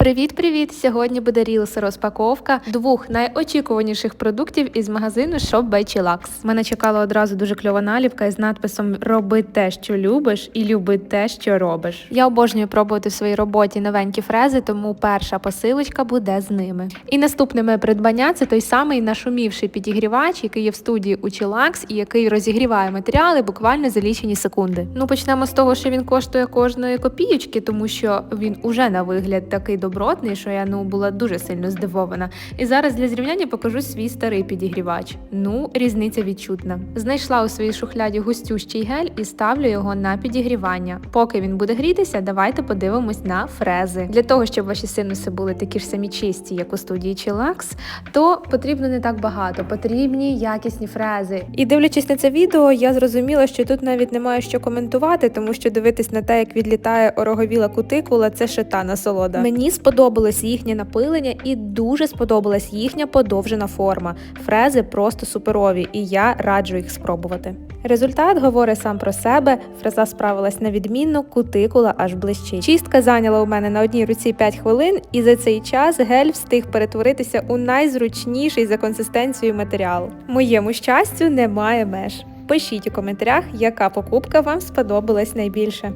Привіт-привіт! Сьогодні буде рілс розпаковка двох найочікуваніших продуктів із магазину Shop by Chillax. Мене чекала одразу дуже кльова наліпка із надписом Роби те, що любиш, і люби те, що робиш. Я обожнюю пробувати в своїй роботі новенькі фрези, тому перша посилочка буде з ними. І наступне моє придбання це той самий нашумівший підігрівач, який є в студії у Chillax і який розігріває матеріали буквально за лічені секунди. Ну почнемо з того, що він коштує кожної копієчки, тому що він уже на вигляд такий добротний, що я ну була дуже сильно здивована. І зараз для зрівняння покажу свій старий підігрівач. Ну, різниця відчутна. Знайшла у своїй шухляді густющий гель і ставлю його на підігрівання. Поки він буде грітися, давайте подивимось на фрези. Для того, щоб ваші синуси були такі ж самі чисті, як у студії Chillax, то потрібно не так багато, потрібні якісні фрези. І дивлячись на це відео, я зрозуміла, що тут навіть немає що коментувати, тому що дивитись на те, як відлітає ороговіла кутикула, це ще та насолода. Мені сподобалось їхнє напилення і дуже сподобалась їхня подовжена форма. Фрези просто суперові, і я раджу їх спробувати. Результат говорить сам про себе. Фреза справилась на відмінно, кутикула аж блищить. Чистка зайняла у мене на одній руці 5 хвилин, і за цей час гель встиг перетворитися у найзручніший за консистенцією матеріал. Моєму щастю немає меж. Пишіть у коментарях, яка покупка вам сподобалась найбільше.